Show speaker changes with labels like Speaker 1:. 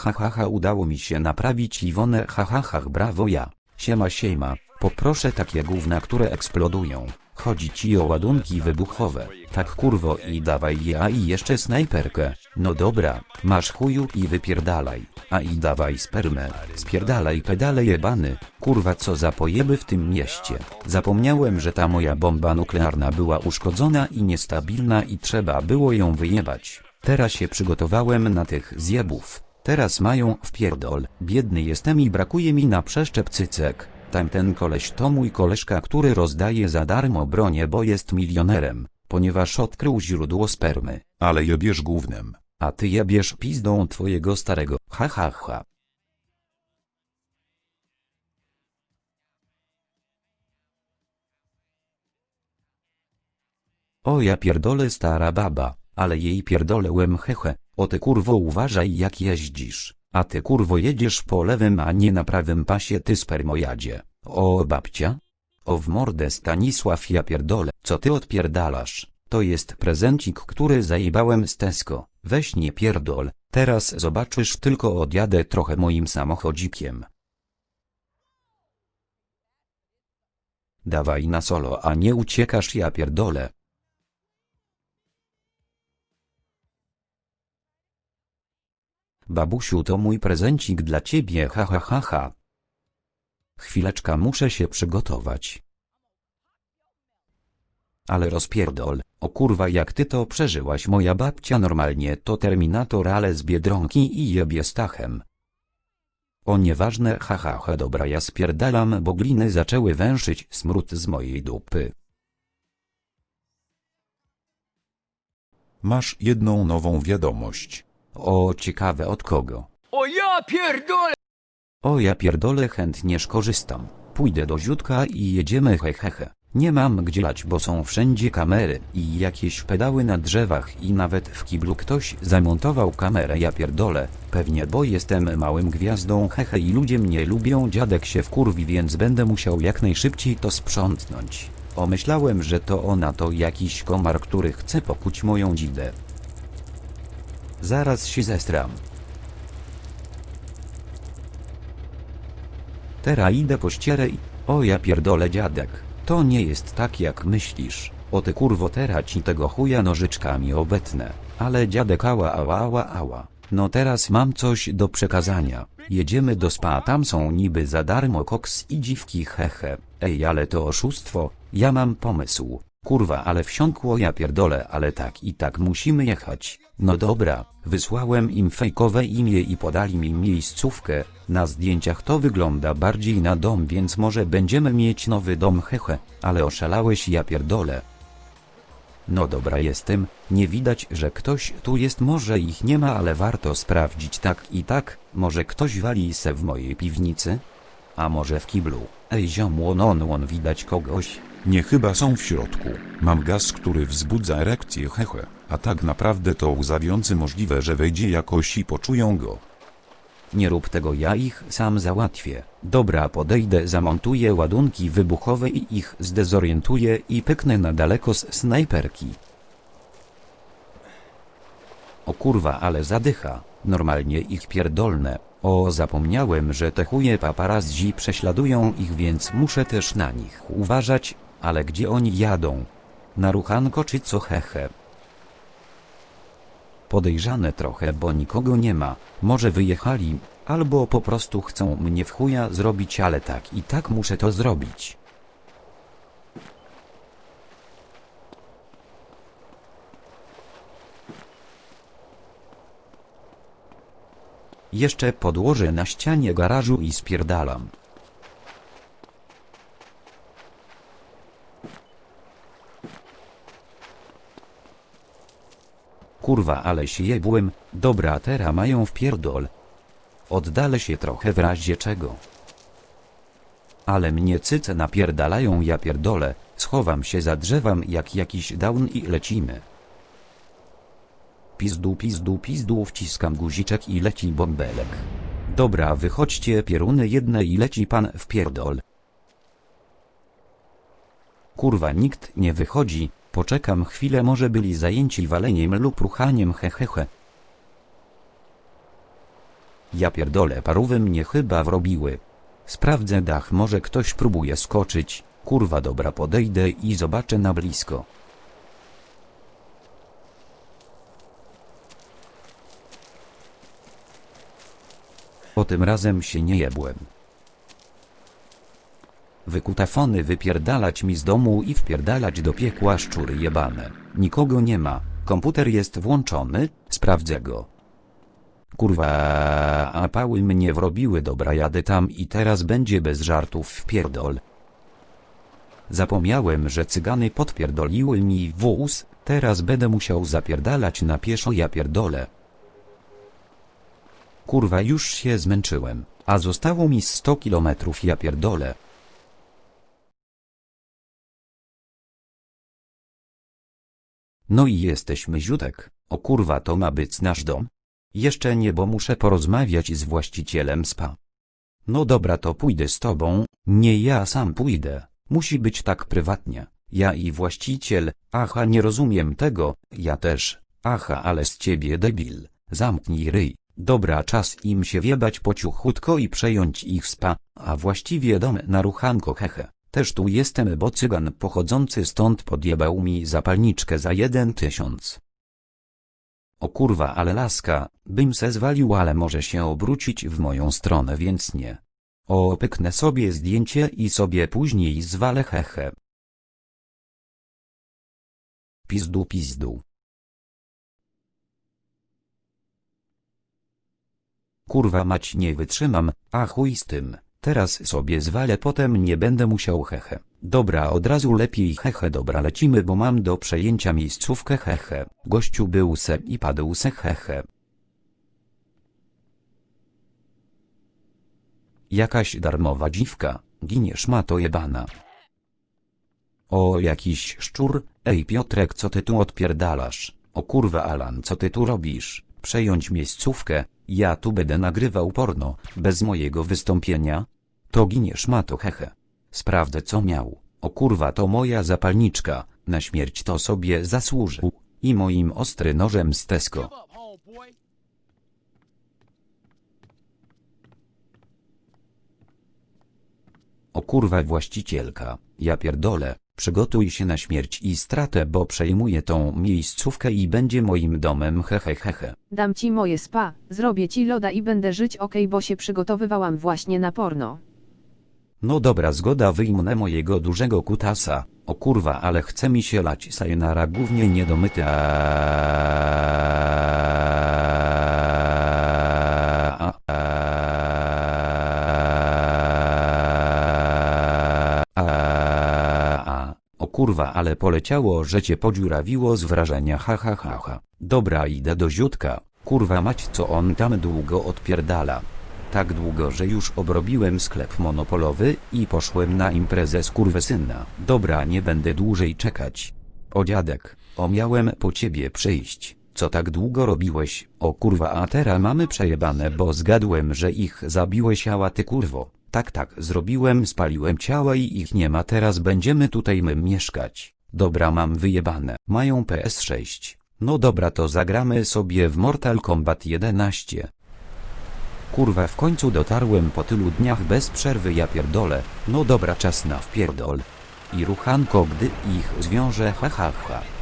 Speaker 1: Ha ha ha udało mi się naprawić Iwonę ha ha ha brawo ja. Siema siema, poproszę takie gówna które eksplodują. Chodzi ci o ładunki wybuchowe. Tak kurwo i dawaj je a i jeszcze snajperkę. No dobra, masz chuju i wypierdalaj. A i dawaj spermę. Spierdalaj pedale jebany. Kurwa co za pojeby w tym mieście. Zapomniałem że ta moja bomba nuklearna była uszkodzona i niestabilna i trzeba było ją wyjebać. Teraz się przygotowałem na tych zjebów. Teraz mają wpierdol. Biedny jestem i brakuje mi na przeszczep cycek. Tamten koleś to mój koleżka, który rozdaje za darmo bronię, bo jest milionerem, ponieważ odkrył źródło spermy.
Speaker 2: Ale jebiesz gównem.
Speaker 1: A ty jebiesz pizdą twojego starego. Ha ha ha. O ja pierdolę stara baba, ale jej pierdolełem hehe. O ty kurwo uważaj jak jeździsz. A ty kurwo jedziesz po lewym a nie na prawym pasie ty spermojadzie. O babcia? O w mordę Stanisław ja pierdolę. Co ty odpierdalasz? To jest prezencik który zajebałem z Tesco. Weź nie pierdol. Teraz zobaczysz tylko odjadę trochę moim samochodzikiem. Dawaj na solo a nie uciekasz ja pierdolę. Babusiu to mój prezencik dla ciebie ha ha ha ha. Chwileczka muszę się przygotować. Ale rozpierdol, o kurwa jak ty to przeżyłaś moja babcia normalnie to Terminator ale z Biedronki i jebie Stachem. O nieważne ha ha ha dobra ja spierdalam bo gliny zaczęły węszyć smród z mojej dupy.
Speaker 2: Masz jedną nową wiadomość.
Speaker 1: O ciekawe od kogo.
Speaker 3: O ja pierdolę!
Speaker 1: O ja pierdolę chętnie skorzystam. Pójdę do ziutka i jedziemy hehehe. Nie mam gdzie lać bo są wszędzie kamery i jakieś pedały na drzewach i nawet w kiblu ktoś zamontował kamerę ja pierdolę. Pewnie bo jestem małym gwiazdą hehe i ludzie mnie lubią dziadek się wkurwi więc będę musiał jak najszybciej to sprzątnąć. O myślałem że to ona to jakiś komar który chce pokuć moją dzidę. Zaraz się zestram. Teraz idę po ścierę i... O ja pierdolę dziadek. To nie jest tak jak myślisz. O ty kurwo teraz ci tego chuja nożyczkami obetnę. Ale dziadek ała ała ała ała. No teraz mam coś do przekazania. Jedziemy do spa, tam są niby za darmo koks i dziwki hehe. Ej ale to oszustwo, ja mam pomysł. Kurwa ale wsiąkło ja pierdolę ale tak i tak musimy jechać. No dobra, wysłałem im fejkowe imię i podali mi miejscówkę. Na zdjęciach to wygląda bardziej na dom więc może będziemy mieć nowy dom hehe, ale oszalałeś ja pierdolę. No dobra jestem, nie widać, że ktoś tu jest, może ich nie ma, ale warto sprawdzić tak i tak, może ktoś wali se w mojej piwnicy? A może w kiblu? Ej ziomło non on widać kogoś?
Speaker 2: Nie chyba są w środku. Mam gaz, który wzbudza erekcję hehe. A tak naprawdę to łzawiący możliwe, że wejdzie jakoś i poczują go.
Speaker 1: Nie rób tego ja ich sam załatwię. Dobra podejdę zamontuję ładunki wybuchowe i ich zdezorientuję i pyknę na daleko z snajperki. O kurwa ale zadycha, normalnie ich pierdolne. O zapomniałem, że te chuje paparazzi prześladują ich więc muszę też na nich uważać, ale gdzie oni jadą? Na ruchanko czy co hehe? Podejrzane trochę, bo nikogo nie ma. Może wyjechali, albo po prostu chcą mnie w chuja zrobić, ale tak i tak muszę to zrobić. Jeszcze podłożę na ścianie garażu i spierdalam. Kurwa, ale się jebłem, dobra tera mają w pierdol. Oddalę się trochę w razie czego. Ale mnie cyce napierdalają ja pierdolę, schowam się za drzewem jak jakiś down i lecimy. Pizdu pizdu pizdu wciskam guziczek i leci bąbelek. Dobra wychodźcie pieruny jedne i leci pan w pierdol. Kurwa nikt nie wychodzi, poczekam chwilę może byli zajęci waleniem lub ruchaniem hehehe. Ja pierdolę parówy mnie chyba wrobiły. Sprawdzę dach może ktoś próbuje skoczyć. Kurwa dobra podejdę i zobaczę na blisko. O tym razem się nie jebłem. Wykutafony wypierdalać mi z domu i wpierdalać do piekła szczury jebane. Nikogo nie ma. Komputer jest włączony, sprawdzę go. Kurwa, a pały mnie wrobiły dobra jadę tam i teraz będzie bez żartów wpierdol. Zapomniałem, że cygany podpierdoliły mi wóz, teraz będę musiał zapierdalać na pieszo ja pierdolę. Kurwa już się zmęczyłem, a zostało mi 100 kilometrów ja pierdolę. No i jesteśmy ziutek. O kurwa to ma być nasz dom? Jeszcze nie, bo muszę porozmawiać z właścicielem spa. No dobra to pójdę z tobą, nie ja sam pójdę. Musi być tak prywatnie. Ja i właściciel, aha nie rozumiem tego, ja też, aha ale z ciebie debil, zamknij ryj. Dobra czas im się wiebać po ciuchutko i przejąć ich spa, a właściwie dom na ruchanko hehe. Też tu jestem bo cygan pochodzący stąd podjebał mi zapalniczkę za jeden tysiąc. O kurwa ale laska, bym se zwalił ale może się obrócić w moją stronę więc nie. O pyknę sobie zdjęcie i sobie później zwalę hehe. Pizdu pizdu. Kurwa mać nie wytrzymam, a chuj z tym, teraz sobie zwalę potem nie będę musiał hehe. Dobra od razu lepiej hehe dobra lecimy bo mam do przejęcia miejscówkę hehe. Gościu był se i padł se hehe. Jakaś darmowa dziwka, giniesz ma to jebana. O jakiś szczur, ej Piotrek co ty tu odpierdalasz? O kurwa Alan co ty tu robisz? Przejąć miejscówkę, ja tu będę nagrywał porno, bez mojego wystąpienia? To giniesz ma to hehe. Sprawdzę co miał. O kurwa to moja zapalniczka, na śmierć to sobie zasłużył. I moim ostry nożem z Tesco. O kurwa właścicielka, ja pierdolę, przygotuj się na śmierć i stratę, bo przejmuję tą miejscówkę i będzie moim domem hehehehe.
Speaker 4: Dam ci moje spa, zrobię ci loda i będę żyć ok, bo się przygotowywałam właśnie na porno.
Speaker 1: No dobra zgoda wyjmę mojego dużego kutasa, o kurwa ale chce mi się lać sayonara głównie niedomyty a, kurwa ale poleciało że cię podziurawiło z wrażenia ha ha ha ha. Dobra idę do ziutka, kurwa mać co on tam długo odpierdala. Tak długo, że już obrobiłem sklep monopolowy i poszłem na imprezę z kurwesyna. Dobra, nie będę dłużej czekać. O dziadek, o miałem po ciebie przyjść. Co tak długo robiłeś? O kurwa, a teraz mamy przejebane, bo zgadłem, że ich zabiłeś, ała ty kurwo. Tak, tak, zrobiłem, spaliłem ciała i ich nie ma, teraz będziemy tutaj my mieszkać. Dobra, mam wyjebane. Mają PS6. No dobra, to zagramy sobie w Mortal Kombat 11. Kurwa w końcu dotarłem po tylu dniach bez przerwy ja pierdolę, no dobra czas na wpierdol. I ruchanko gdy ich zwiążę ha ha ha.